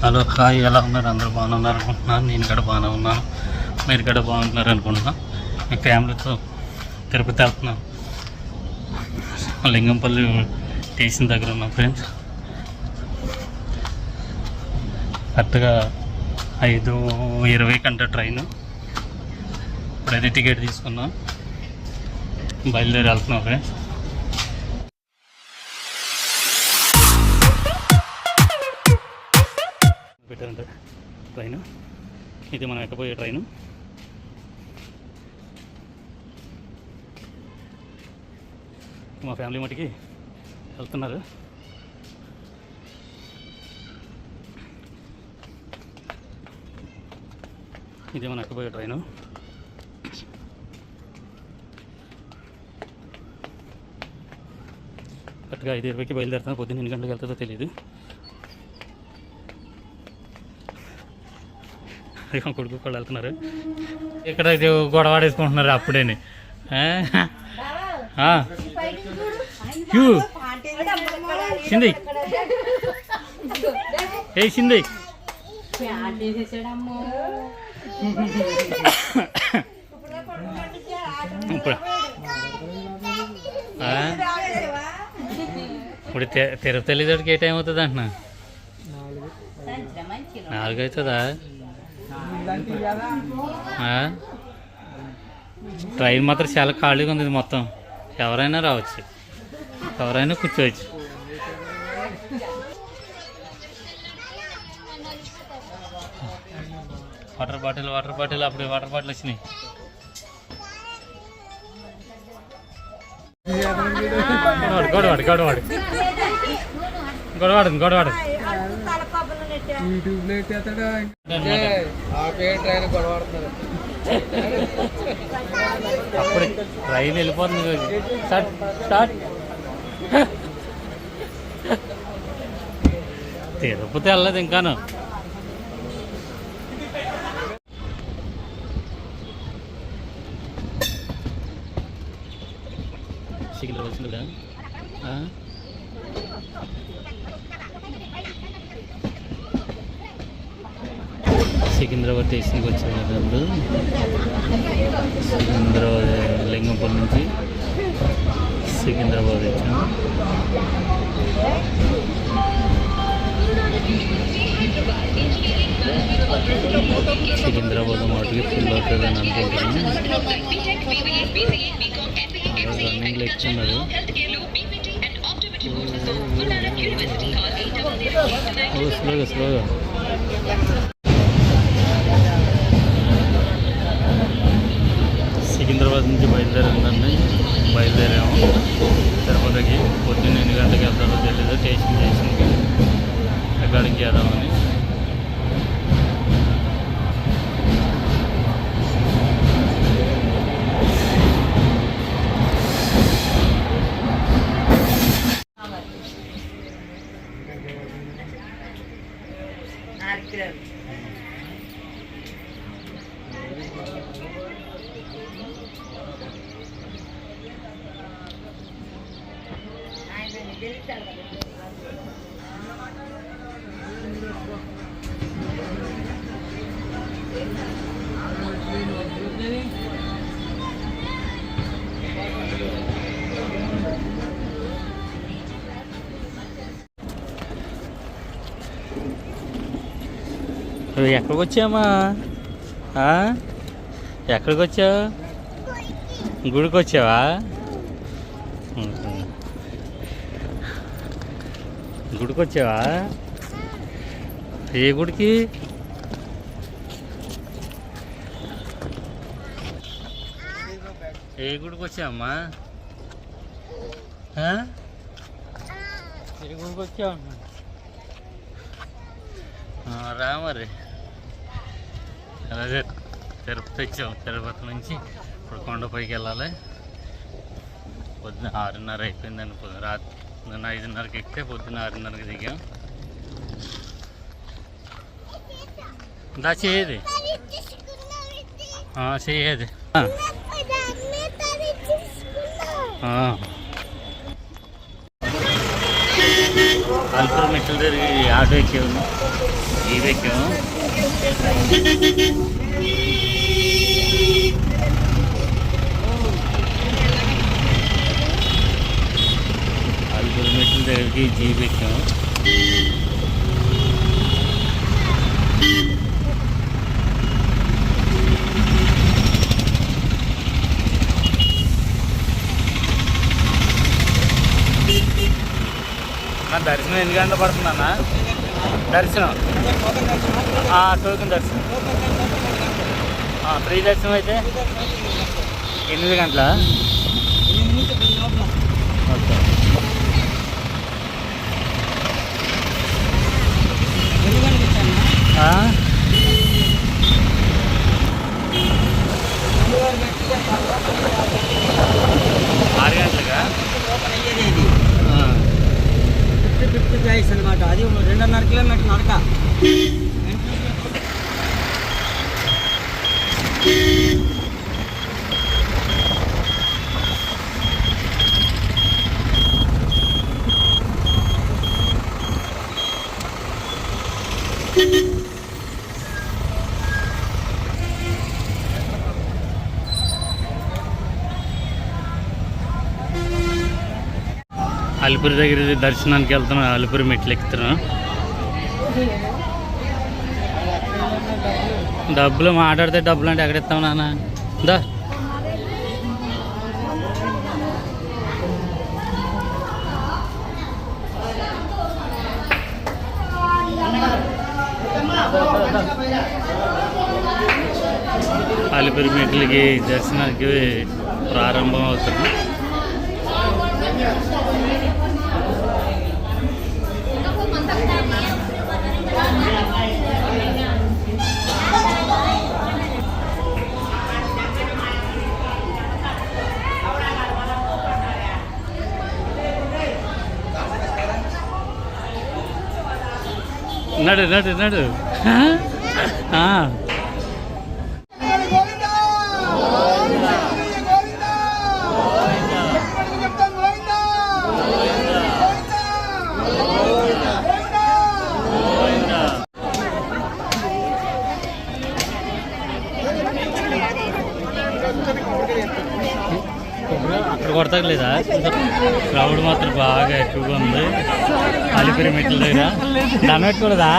Hello hi ఎలా ఉన్నారు? అందరూ బాగున్నారు అనుకుంటున్నాను. నేను కూడా బాగానే ఉన్నాను. మీరు కూడా బాగుంటున్నారు అనుకుంటున్నాను మీ ఫ్యామిలీతో తిరుపతి వెళ్తున్నాను. లింగంపల్లి స్టేషన్ దగ్గర ఉన్నాం ఫ్రెండ్స్. కరెక్ట్గా ఐదు ఇరవై కంటే ట్రైన్. ఇప్పుడైతే టికెట్ తీసుకున్నాం. బయలుదేరి వెళ్తున్నాం ఫ్రెండ్స్. పెట్టారంట ట్రైన్. ఇది మనం ఎక్కబోయే ట్రైన్. మా ఫ్యామిలీ మటుకి వెళ్తున్నారు. ఇది మనం ఎక్కబోయే ట్రైన్. కరెక్ట్గా ఐదు ఇరవైకి బయలుదేరుతాను పొద్దున్న ఎన్ని గంటలకు వెళ్తుందో తెలియదు ఇదిగో కొడుకు కూడా వెళ్తున్నారు. ఇక్కడ గొడవ ఆడేసుకుంటున్నారు అప్పుడేని. సింది. ఏ సింది. ఇప్పుడు. ఇప్పుడు తిరుపతి వెళ్ళేటోడికి ఏ టైం అవుతుంది అంటున్నా? నాలుగు అవుతుందా? ట్రైన్ మాత్రం చాలా ఖాళీగా ఉంది మొత్తం. ఎవరైనా రావచ్చు. ఎవరైనా కూర్చోవచ్చు. వాటర్ బాటిల్ వాటర్ బాటిల్ అప్పుడు వాటర్ బాటిల్ వచ్చినాయి. గొడవాడు గొడవాడు గొడవాడు. గొడవాడు గొడవాడు. యూట్యూబ్లో ఎట్టేస్తాడు ఆపే ట్రైన్ గొడవడుతున్నారు అప్పుడు ట్రైన్ వెళ్ళిపోతుంది స్టార్ట్ స్టార్ట్. తిరుపతి వెళ్ళలేదు ఇంకాను. సిగ్నల్ వచ్చింది స్టేషన్కి వచ్చాము కదా సికింద్రాబాద్ లింగంపల్లి నుంచి సికింద్రాబాద్ వచ్చాము సికింద్రాబాద్ మాటకి ఫుల్ అవుతుందని అనుకుంటున్నాను రన్నింగ్లో ఎక్కుతున్నారు. ఓ స్లోగా స్లోగా. నుంచి బయలుదేరిందండి. బయలుదేరాము. తిరుపతికి పొద్దున్న ఎన్ని గంటలకు వెళ్తారో తెలియదు స్టేషన్ స్టేషన్కి ఎక్కడికి వెళ్దామని నువ్వు ఎక్కడికి వచ్చామా ఎక్కడికి వచ్చావు గుడికి వచ్చావా గుడికి వచ్చావా ఏ గుడికి? ఏ గుడికి వచ్చావమ్మా ఏ గుడికి వచ్చావమ్మా రా మరి అలాగే తిరుపతి వచ్చాం తిరుపతి నుంచి ఇప్పుడు కొండపైకి వెళ్ళాలి. పొద్దున ఆరున్నర అయిపోయిందండి. రాత్రి నిన్న ఐదున్నరకి ఎక్కితే పొద్దున ఆరున్నరకి దిగాం. దా చేయది చేయది అల్పూర్ మెట్లు తిరిగి ఆటో ఎక్కాము. ఇవి ఎక్కాము. అల్పూర్ మెట్ల దగ్గరికి జీప్ ఎక్కాము దర్శనం ఎన్ని గంటలు పడుతుందన్నా? దర్శనం. టోకెన్ దర్శనం. ఫ్రీ దర్శనం అయితే ఎనిమిది గంటల? ఓకే. ఆ? ప్రైస్ అనమాట అది రెండున్నర కిలోమీటర్ నడక అలిపిరి దగ్గర దర్శనానికి వెళ్తున్నాం అలిపిరి మెట్లు ఎక్కుతున్నాం. డబ్బులు మాట్లాడితే డబ్బులు అంటే ఎక్కడ ఇస్తాం నాన్న? దా. అలిపిరి మెట్లకి దర్శనానికి ప్రారంభం అవుతుంది. నడు నడు నడు. ఆ. ఇక్కడ కొడతలేదా క్రౌడ్ మాత్రం బాగా ఎక్కువగా ఉంది. అలిపిరి మెట్ల దగ్గర. దండ పెట్టుకోలేదా?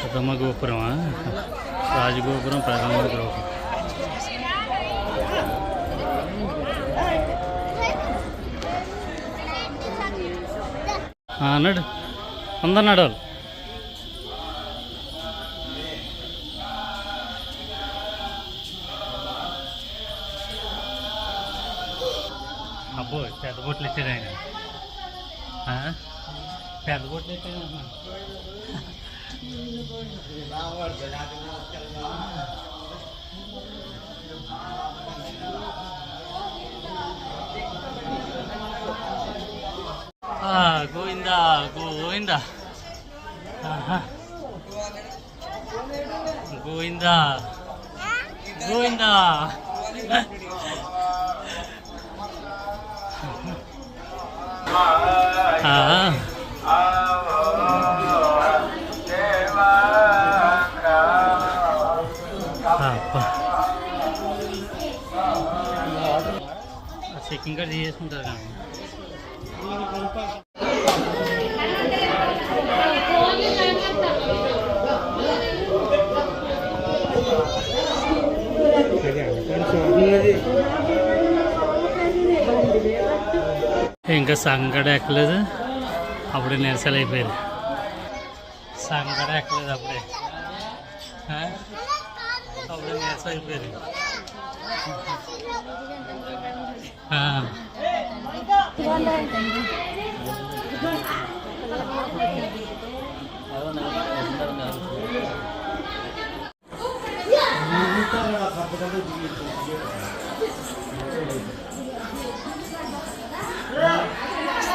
ప్రథమ గోపురమా? రాజగోపురం ప్రథమ గోపురం. నడు. అందరు నడవాలి. అబ్బో పెద్ద బొట్లు ఇచ్చాడు ఆయన. పెద్ద బొట్లు ఇచ్చాడు. గోవిందా గోవిందా. ఆహా. గోవిందా గోవిందా. ఆ, చెక్కింగ్ కార్డ్ చేసుకుంటారు కానీ ఇంకా సంగడ ఎక్కలేదు అప్పుడే నిరసలు అయిపోయారు సంగడ ఎక్కలేదు అప్పుడే ఆ? అప్పుడే నిరస అయిపోయారు ఆ.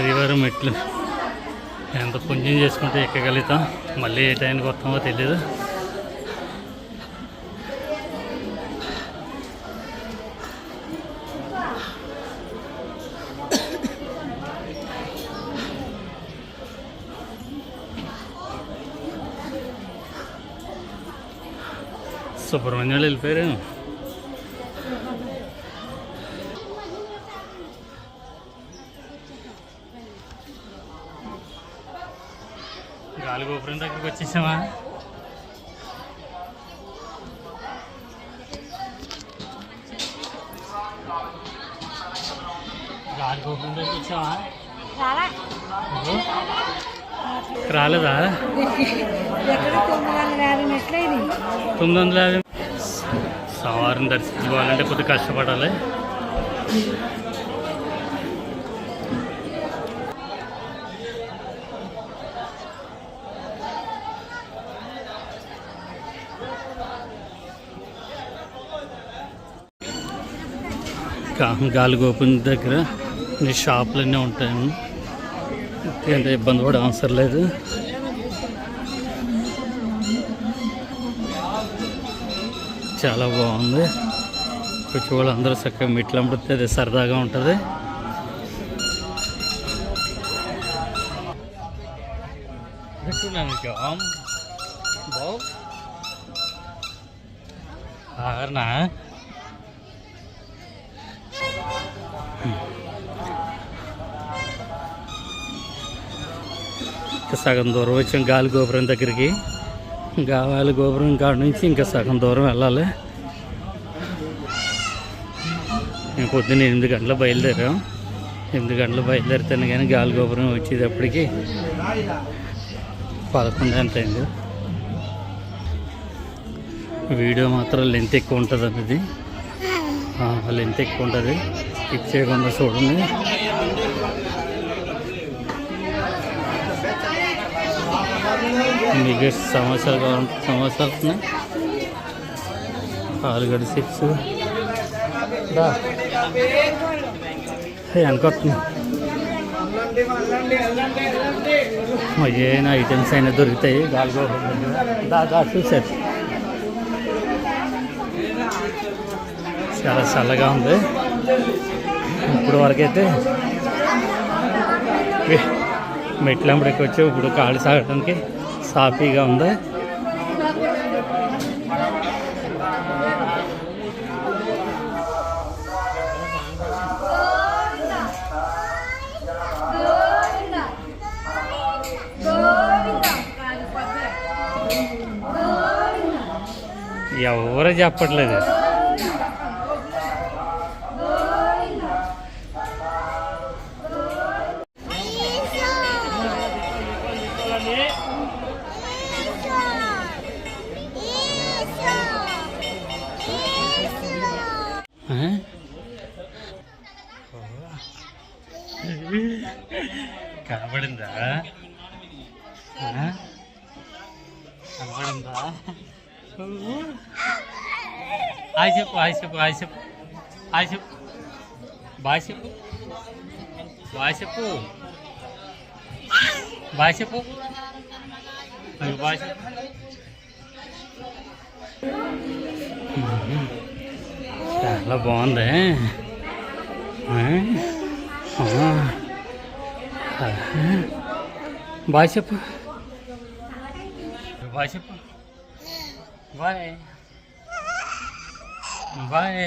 శ్రీవారం మెట్లు ఎంత పుణ్యం చేసుకుంటే ఎక్కగలుగుతాం? మళ్ళీ ఏ టైంకి వస్తామో తెలీదు. సుబ్రహ్మణ్యాలు వెళ్ళిపోయారు. తొమ్మిది వందల యాభై. సవారిని దర్శించుకోవాలంటే కొద్దిగా కష్టపడాలి. గాలి గోపురం దగ్గర షాపులన్నీ ఉంటాయి. అంటే ఇబ్బంది పడే అవసరం లేదు. చాలా బాగుంది. కొంచెం వాళ్ళు అందరూ చక్కగా మెట్లు అమ్ముడితే అది సరదాగా ఉంటుంది. ఆగరనా? సగం దూరం వచ్చాం గాలి గోపురం దగ్గరికి. గాలి గోపురం కాడ నుంచి ఇంకా సగం దూరం వెళ్ళాలి. మేము పొద్దున్న ఎనిమిది గంటలు బయలుదేరాం. ఎనిమిది గంటలు బయలుదేరితేనే కానీ గాలి గోపురం వచ్చేటప్పటికి పదకొండు ఎంత అయింది. వీడియో మాత్రం లెంత్ ఎక్కువ ఉంటుంది అన్నది లెంత్ ఎక్కువ ఉంటుంది. ఇచ్చేయకుండా చేయకుండా చూడండి. మీకు సమోసాలు కావాలంటే సమోసాలు ఉన్నాయి ఆలుగడ్డ చిప్స్ దా వెనకొస్తుంది ఏమైనా ఐటమ్స్ అయినా దొరుకుతాయి గాలిగో దా దా చూసారు చాలా చల్లగా ఉంది ఇప్పుడు వరకైతే మెట్లంబడికి వచ్చి ఇప్పుడు కాళ్ళు సాగడానికి సాఫీగా ఉంది. ఎవరు చెప్పట్లేదు. ఆ? కనబడిందా హాయ్ చెప్పు హాయ్ చెప్పు హాయ్ చెప్పు హాయ్ చెప్పు. బాయ్ చెప్పు. బాయ్ చెప్పు. బాయ్ చెప్పు. బాయ్ చెప్పు. చాలా బాగుంది. ఆ? ఆ. బాయ్ చెప్పు. బాయ్ చెప్పు బాయ్ బాయ్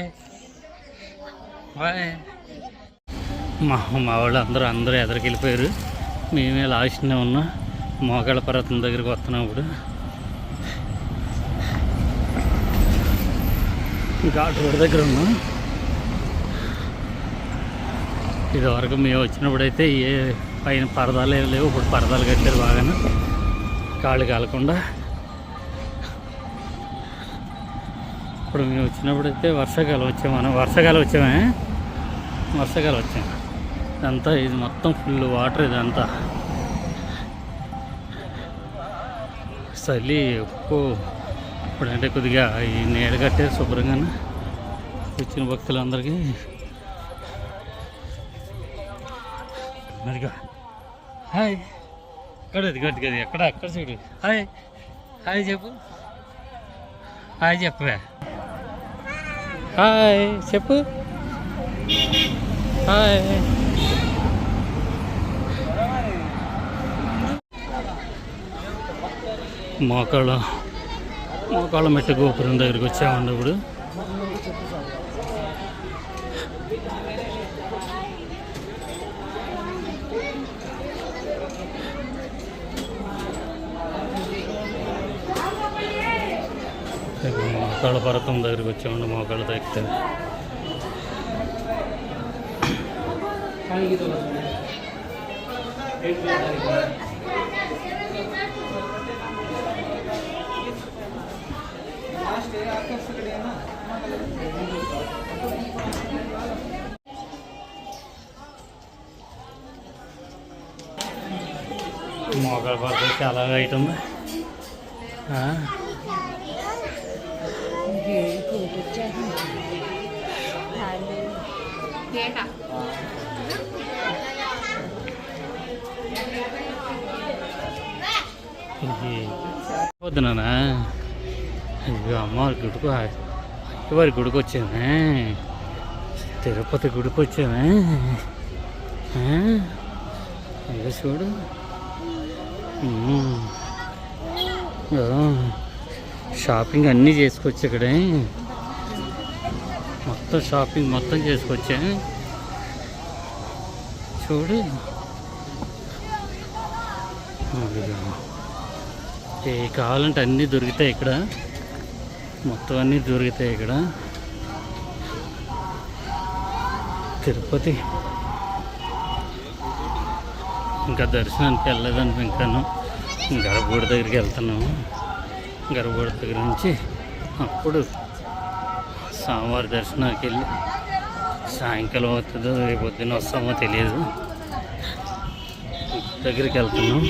బాయ్ మా మా వాళ్ళు అందరూ అందరూ ఎదరికి వెళ్ళిపోయారు. మేమే లాస్ట్నే ఉన్నాం. మోకాళ్ళ పర్వతం దగ్గరికి వస్తున్నాం ఇప్పుడు. ఘాట్ రోడ్ దగ్గర ఉన్నాం. ఇదివరకు మేము వచ్చినప్పుడు అయితే ఏ పైన పరదాలు లేవు. ఇప్పుడు పరదాలు కట్టారు బాగానే. కాళ్ళు కాలకుండా. ఇప్పుడు మేము వచ్చినప్పుడైతే వర్షాకాలం వచ్చాము మనం వర్షాకాలం వచ్చామే వర్షాకాలం వచ్చాము. ఇదంతా ఇది మొత్తం ఫుల్ వాటర్ ఇదంతా. చలి ఎక్కువ. ఇప్పుడంటే కొద్దిగా ఈ నీడ కట్టే శుభ్రంగా వచ్చిన భక్తులందరికీ. మరిగా హాయ్. ఇక్కడ గది గది ఎక్కడ? అక్కడ చూడు. హాయ్. హాయ్ చెప్పు. హాయ్ చెప్పవే. హాయ్. చెప్పు. హాయ్. మోకాళ్ళ మోకాళ్ళ మెట్టు గోపురం దగ్గరికి వచ్చామండి ఇప్పుడు మోకాళ్ళ పర్వతం దగ్గరికి వచ్చామండి మోకాళ్ళ తగ్గితే మోకాళ్ళ పర్వతం చాలా హైట్ ఉంది ఇది వద్దునా అయ్యో అమ్మవారి గుడికి అయ్యవారి గుడికి వచ్చానే? తిరుపతి గుడికి వచ్చానే? అయ్యో చూడు. షాపింగ్ అన్నీ చేసుకోవచ్చు ఇక్కడే మొత్తం షాపింగ్ మొత్తం చేసుకొచ్చాను. చూడు. ఏ కావాలంటే అన్నీ దొరుకుతాయి ఇక్కడ. మొత్తం అన్నీ దొరుకుతాయి ఇక్కడ. తిరుపతి. ఇంకా దర్శనానికి వెళ్ళలేదని ఇంకాను. గర్భగుడి దగ్గరికి వెళ్తున్నాము. గర్భగుడి దగ్గర నుంచి అప్పుడు స్వామివారి దర్శనానికి వెళ్ళి సాయంకాలం అవుతుందో రేపు పొద్దున్న వస్తామో తెలియదు దగ్గరికి వెళ్తున్నాం.